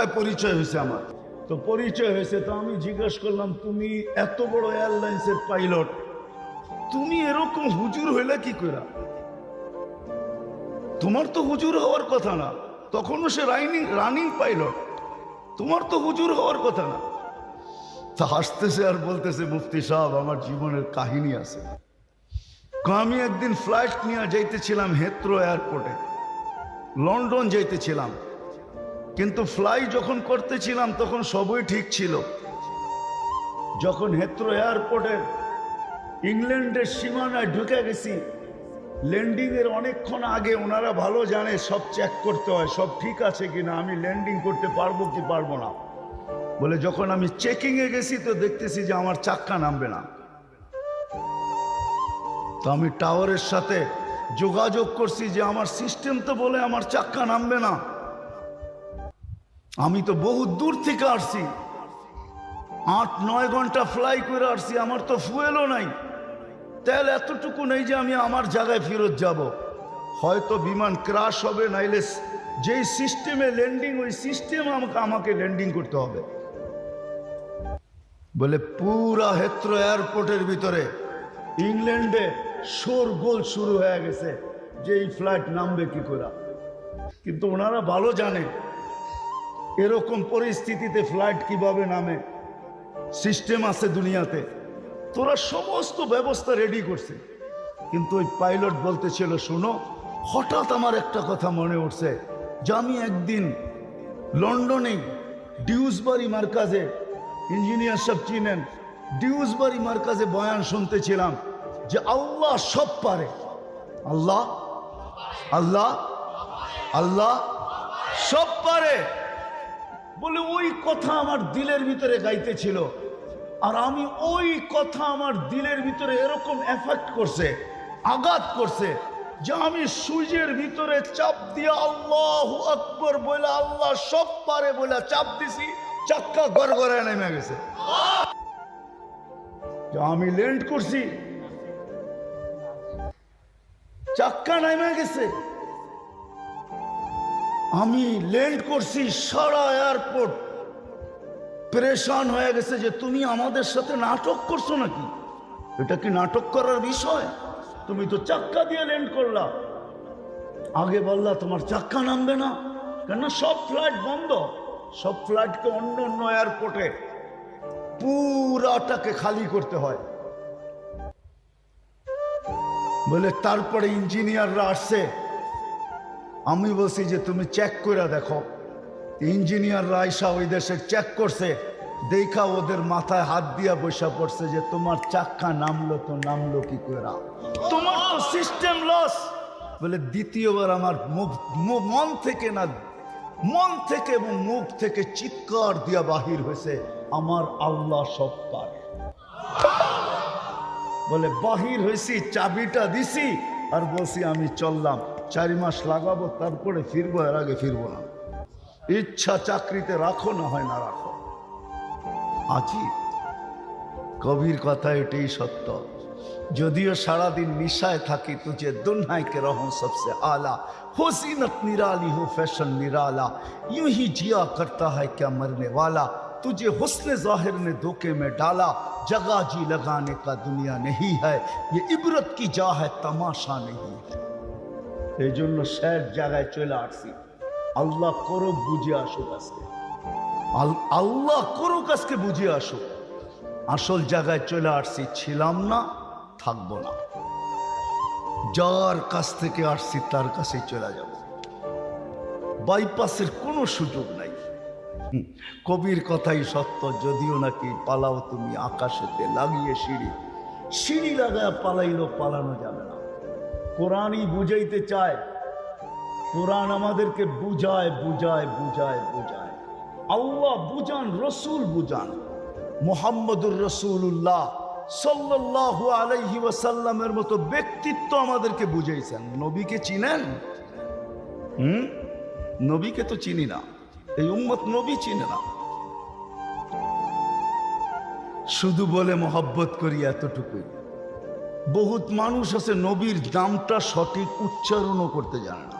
মক্কায় পরিচয় হয়েছে আমার। তো পরিচয় হয়েছে, তো আমি জিজ্ঞেস করলাম, তুমি এত বড় এয়ারলাইন্সের পাইলট, তুমি এরকম হুজুর হইলে কি করে তোমার তো হুজুর হওয়ার কথা না, তখনও সে রানিং রানিং পাইলট, তোমার তো হুজুর হওয়ার কথা না। তা হাসতেছে আর বলতেছে, মুফতি সাহেব, আমার জীবনের কাহিনী আছে। আমি একদিন ফ্লাইট নিয়ে যাইতেছিলাম হেত্রো এয়ারপোর্টে, লন্ডন যাইতেছিলাম। কিন্তু ফ্লাই যখন করতেছিলাম, তখন সবই ঠিক ছিল। যখন হেত্রো এয়ারপোর্টের ইংল্যান্ডের সীমানায় ঢুকে গেছি ল্যান্ডিং এর অনেকক্ষণ আগে ওনারা ভালো জানে, সব চেক করতে হয়, সব ঠিক আছে কিনা, আমি ল্যান্ডিং করতে পারব কি পারব না। বলে যখন আমি চেকিং এ গেছি, তো দেখতেছি যে আমার চাক্কা নামবে না। তো আমি টাওয়ারের সাথে যোগাযোগ করছি যে আমার সিস্টেম তো বলে আমার চাক্কা নামবে না। আমি তো বহু দূর থেকে আসছি। আট, নয় ঘণ্টা ফ্লাই করে আসছি, আমার তো ফুয়েলও নাই। তেল এতটুকু নেই যে আমি আমার জায়গায় ফেরত যাব। হয়তো বিমান ক্রাশ হবে, নাইলে যেই সিস্টেমে ল্যান্ডিং ওই সিস্টেম আমাকে আমাকে ল্যান্ডিং করতে হবে। বলে পুরা হেত্র এয়ারপোর্টের ভিতরে ইংল্যান্ডে শোর গোল শুরু হয়ে গেছে যে এই ফ্লাইট নামবে কি করা? কিন্তু ওনারা ভালো জানে এরকম পরিস্থিতিতে ফ্লাইট কীভাবে নামে? সিস্টেম আছে দুনিয়াতে। তোরা সমস্ত ব্যবস্থা রেডি করছে। কিন্তু ওই পাইলট বলতেছিল, শোনো, হঠাৎ আমার একটা কথা মনে উঠছে। যে আমি একদিন লন্ডনে ডিউসবারি মার্কাজে ইঞ্জিনিয়ার সব চিনেন, ডিউসবারি মার্কাজে বয়ান শুনতেছিলাম যে আল্লাহ সব পারে। আল্লাহ আল্লাহ আল্লাহ সব পারে। বলে, ওই কথা আমার দিলের ভিতরে গাইতেছিল। আর আমি ওই কথা আমার দিলের ভিতরে এরকম এফেক্ট করছে, আঘাত করছে যে আমি সূর্যের ভিতরে চাপ দিয়ে আল্লাহ আকবর বলে, আল্লাহ সব পারে বলে চাপ দিছি, চাক্কা গড় গড়ে নেমে গেছে। আমি ল্যান্ড করছি, চাক্কা নেমে গেছে। আমি ল্যান্ড করছি সারা এয়ারপোর্ট। প্রেশান হয়ে গেছে যে তুমি আমাদের সাথে নাটক করছ নাকি? এটা কি নাটক করার বিষয়? তুমি তো চাক্কা দিয়ে ল্যান্ড করলা। আগে বললা তোমার চাক্কা নামবে না কেন সব ফ্লাইট বন্ধ। সব ফ্লাইটকে অন্য অন্য এয়ারপোর্টে পুরাটাকে খালি করতে হয়। বলে তারপরে ইঞ্জিনিয়াররা আসছে। আমি বলছি যে তুমি চেক করে দেখো। ইঞ্জিনিয়াররা আইসা ওই দেশে চেক করছে, দেখা ওদের মাথায় হাত দিয়া বসা পড়ছে যে তোমার চাক্কা নামলো তো নামলো কি করে তোমার তো সিস্টেম লস বলে দ্বিতীয়বার আমার মুখ মন থেকে না, মন থেকে এবং মুখ থেকে চিৎকার দিয়া বাহির হয়েছে, আমার আল্লাহ সব পারে। বলে বাহির হয়েছি, চাবিটা দিছি, আর বলছি আমি চললাম। চারি মাস লাগাবো তারপরে ফিরবো এর আগে ফিরবো না ইচ্ছা চাকরিতে রাখো না হয় না রাখো আজি কবির কথা এটাই সত্য যদিও সারাদিন নিশায় থাকি তুঝে दुन्हाई के रहूं सबसे आला हो जीनत निराली हो फैशन निराला यूं ही जिया करता है क्या मरने वाला तुझे हुस्न जाहिर ने धोखे में डाला जगह जी लगाने का दुनिया नहीं है ये इबरत की जा है तमाशा नहीं है এই জন্য শেষ জায়গায় চলে আসছি। আল্লাহ করুক বুঝে আসুক আজকে। আল্লাহ করুক আজকে বুঝে আসুক। আসল জায়গায় চলে আসছি, ছিলাম না, থাকব না। যার কাছ থেকে আসছি, তার কাছেই চলে যাব। বাইপাসের কোনো সুযোগ নাই। কবির কথাই সত্য, যদিও নাকি পালাও তুমি আকাশেতে, লাগিয়ে সিঁড়ি। সিঁড়ি লাগায় পালাইলেও পালানো যাবে না। কোরআনই বুঝাইতে চায়। কোরআন আমাদেরকে বুঝায় বুঝায় বুঝায় বুঝায়। আল্লাহ বুঝান, রসুল বুঝান। মোহাম্মদুর রসুল্লাহ আলাইহি ওয়াসাল্লামের মতো ব্যক্তিত্ব আমাদেরকে বুঝাইছেন। নবীকে চিনেন? হুম? নবীকে তো চিনি না। এই উম্মত নবী চিনে না। শুধু বলে মহব্বত করি এতটুকুই। বহুত মানুষ আছে নবীর নামটা সঠিক উচ্চারণও করতে জানে না।